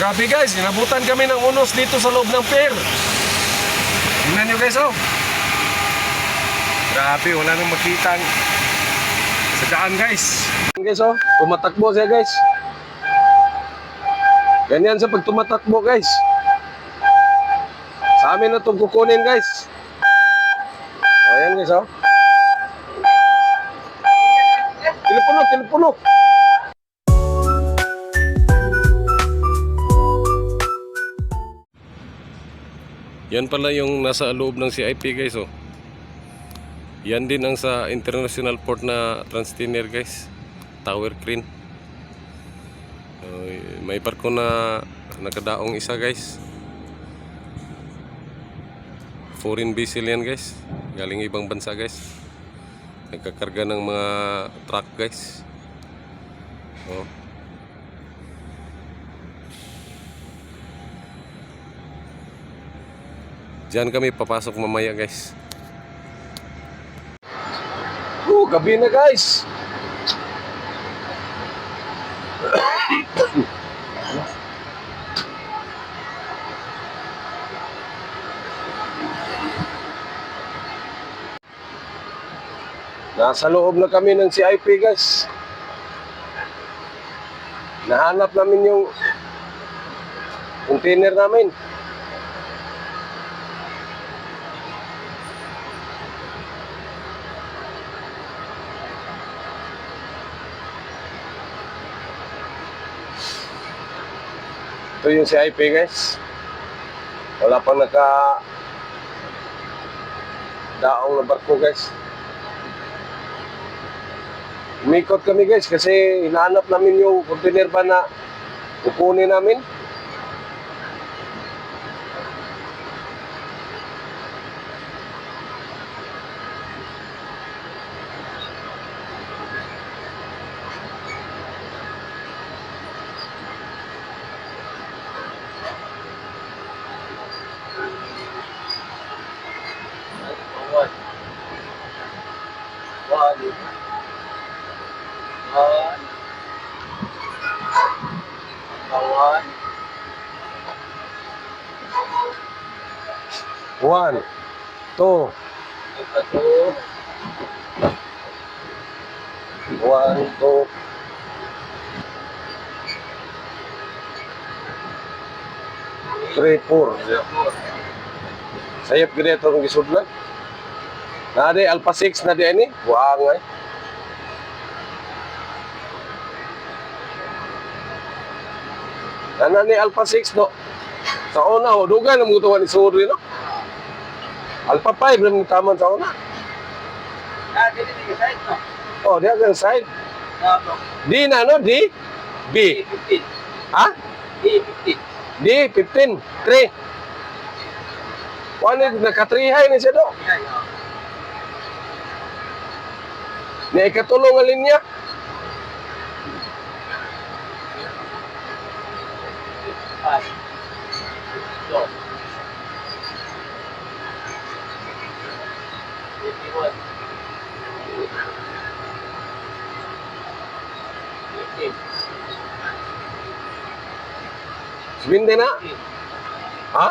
Grabe guys, inabutan kami ng unos dito sa loob ng pier. Tingnan nyo guys oh. Grabe, wala nang makita sa daan guys. Guys oh, tumatakbo siya guys. Ganyan sa pag tumatakbo guys. Sa amin na itong kukunin guys. O yan guys oh. Telepono, telepono. Yan pala yung nasa loob ng CIP guys oh. Yan din ang sa international port na Transtiner guys. Tower crane. May barko na nakadaong isa guys. Foreign vessel yan guys. Galing ibang bansa guys. Nagkakarga ng mga truck guys. Oh. Diyan kami papasok mamaya guys. Oh, gabi na guys. Nasa loob na kami ng CIP guys. Nahanap namin yung container namin. Ito yung CIP guys. Wala pang naka daong na barko guys. Umikot kami guys kasi hinahanap namin yung container ba na kukunin namin. One, two, one, two, three, four. Sayap gini itong gisudlan. Na di Alpha 6 na di ini. Buang ay. Nana ni Alpha 6 no. Sa una ho, dugan ang mutuwa ni Suri no. Alpha 5 lang taman sa una. Oh, dia kan side. D na no, D. B. Ha? D 15. 3. Wala nakatrihay ni siya do. Ni ikatulong ang linya. Binde na. Ha?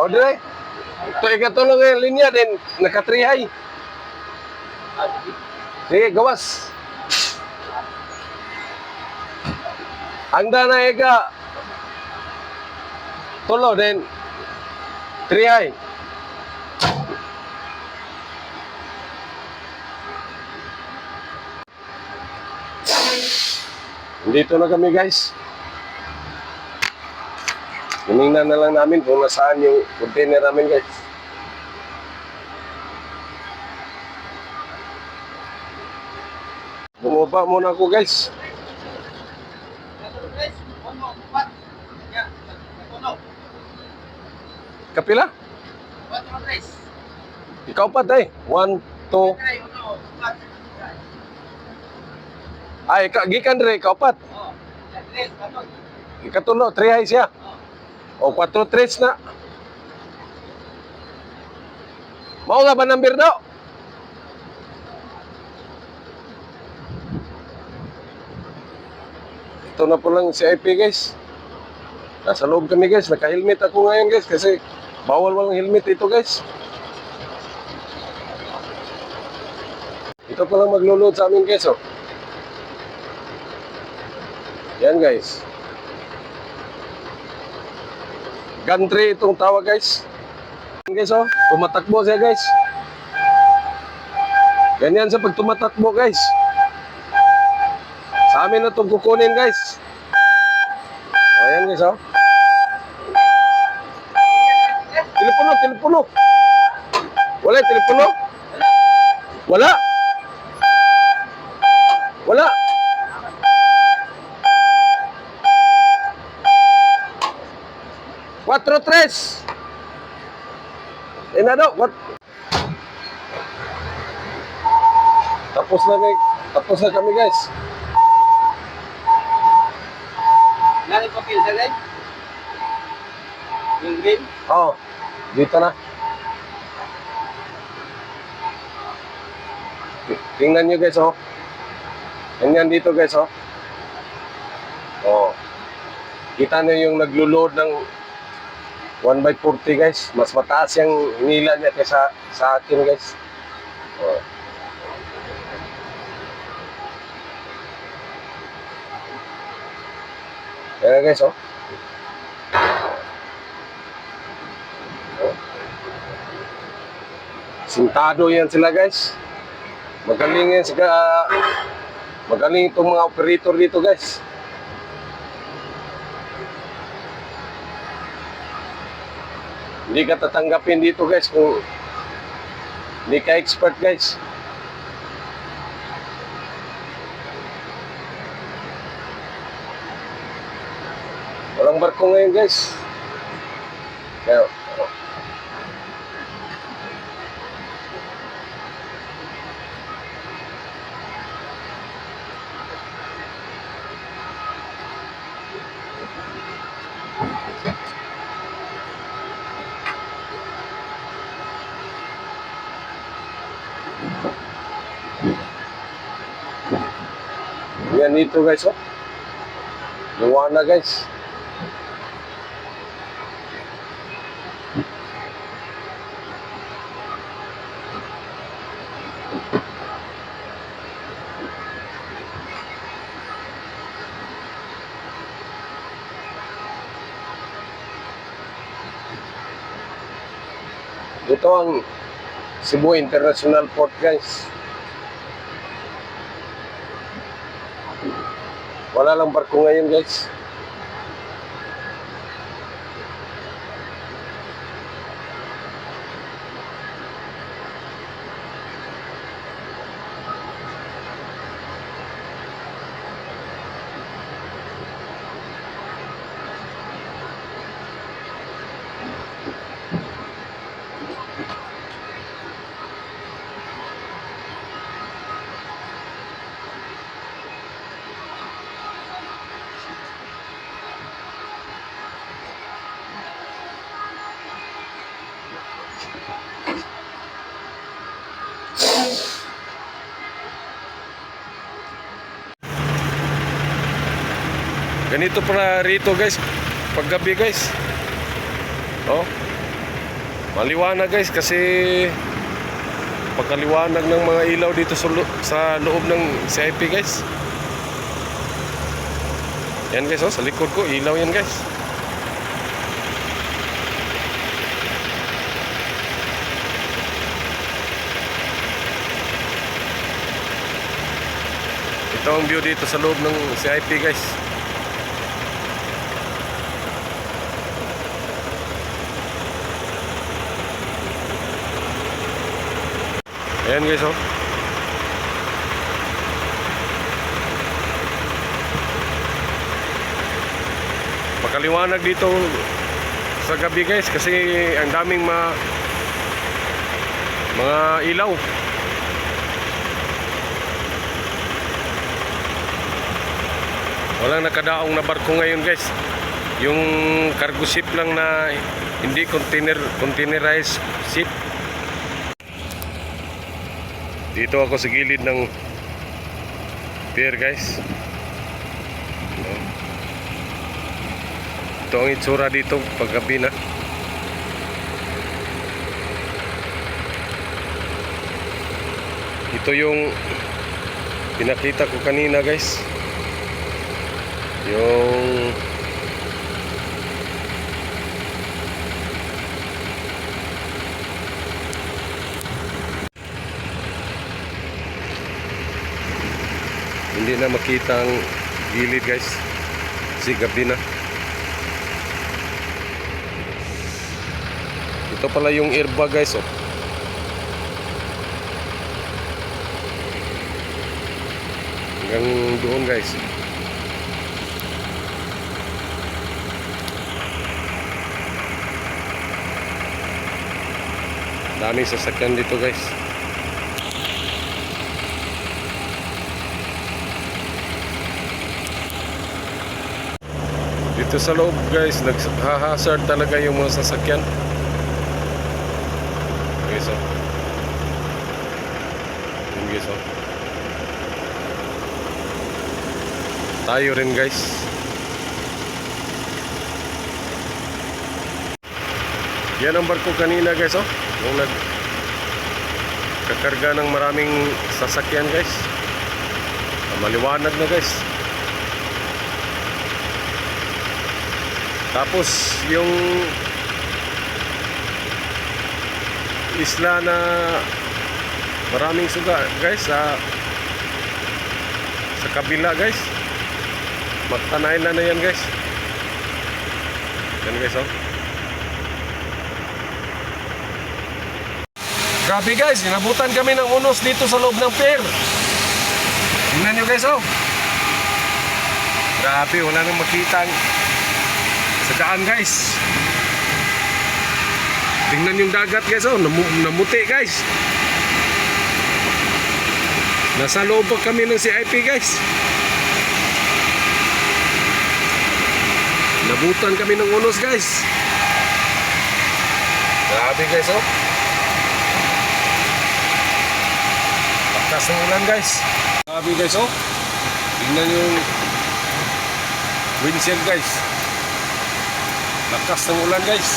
O dire. Ito ikatulong ang linya din nakatrihay. Sige, gawas. Ang dana ega tulo din trihay. Dito na kami guys. Hiningnan na lang namin kung nasaan yung container namin guys. Bumaba muna ako guys. Kapila? Ikaw pa tay. One, two. Ay, ka, gikan dire, ikaw pat. Ikatulo, three high siya. O, 4 tres na. Mao nga ba number daw? Ito na po lang si IP guys. Nasa loob kami guys, naka-helmet ako ngayon guys kasi bawal walang helmet ito guys. Ito pa lang maglulod sa amin guys oh. Yan guys. Gantry itong tawag guys. Guys oh, tumatakbo siya guys. Ganyan sa pag tumatakbo guys. Sa amin na itong kukunin guys. O yan guys oh. Telepono, telepono. Wala telepono? Wala. Cuatro tres. Enado, what? Tapos na kami, tapos na kami guys. Nani papel sa guys? Yung green? Oo, dito na. Tingnan nyo guys, oh. Ganyan dito guys, oh. Oh. Kita nyo yung naglo-load ng 1 by 40 guys. Mas mataas yung nila niya kaysa sa akin guys. Oh. Ayan guys, oh. Sintado yan sila guys. Magaling yan sila. Magaling itong mga operator dito guys. Hindi ka tatanggapin dito guys kung hindi ka expert guys. Walang barko ngayon guys. Kaya, Yan dito guys, oh. Luwana guys. Ito ang Cebu International Port guys. Wala lang barko ngayon guys. Ganito pala rito guys. Paggabi guys. Oh. Maliwanag guys kasi pagkaliwanag ng mga ilaw dito sa, lo- sa loob ng CIP guys. Yan guys oh, sa likod ko ilaw yan guys. Ito ang view dito sa loob ng CIP guys. Ayan guys oh. Makaliwanag dito sa gabi guys kasi ang daming ma mga ilaw. Walang nakadaong na barko ngayon guys. Yung cargo ship lang na hindi container containerized ship. Dito ako sa gilid ng pier guys. Ito ang itsura dito paggabi na. Ito yung pinakita ko kanina guys. Yung hindi na makita ang gilid guys. Kasi gabi na. Ito pala yung airbag guys oh. Hanggang doon guys. Daming sasakyan dito guys. Dito sa loob guys, naghahazard talaga yung mga sasakyan. Guys, oh. Yun guys, oh. Tayo rin guys. Yan ang barko kanina guys, oh. Yung nag kakarga ng maraming sasakyan guys. Maliwanag na guys. Tapos yung isla na maraming suga guys sa sa kabila guys. Magtanay na na yan guys. Yan guys oh. Grabe guys, inabutan kami ng unos dito sa loob ng pier. Tingnan nyo guys oh. Grabe, wala nang makita sa daan guys. Tingnan yung dagat guys oh, Namu- namuti guys. Nasa loob kami ng CIP guys. Nabutan kami ng unos guys. Grabe guys oh. Lakas ng ulan guys. Grabe guys oh. Tingnan yung windshield guys. Lakas ng ulan guys.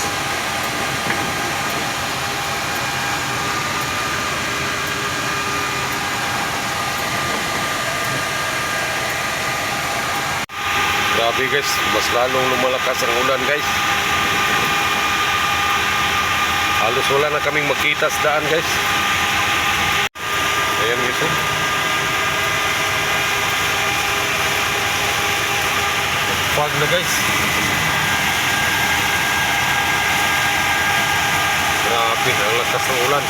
Grabe guys, mas lalong lumalakas ang ulan guys. Halos wala na kaming makita sa daan guys. Ayan guys. oh. Fog na guys. Grabe, ang lakas ng ulan.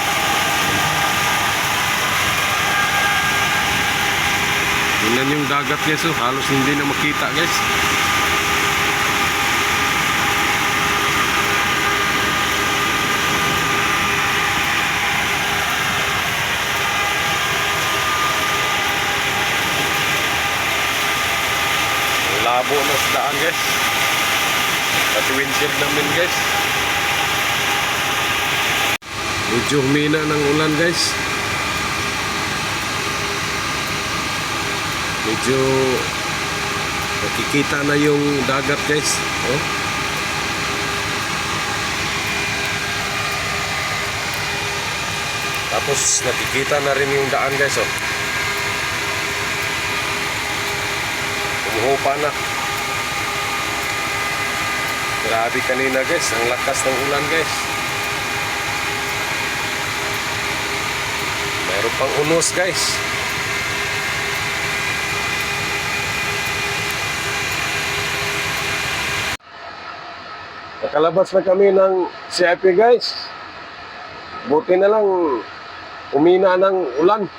Tingnan yung dagat guys, oh. halos hindi na makita guys. Labo na sa daan guys. Pati windshield namin guys. Medyo humina ng ulan guys. Medyo nakikita na yung dagat guys. Oh. Tapos nakikita na rin yung daan guys. Oh. Umuhupa na. Grabe kanina guys. Ang lakas ng ulan guys. Meron pang unos guys. Nakalabas na kami ng CIP guys. Buti na lang umina ng ulan.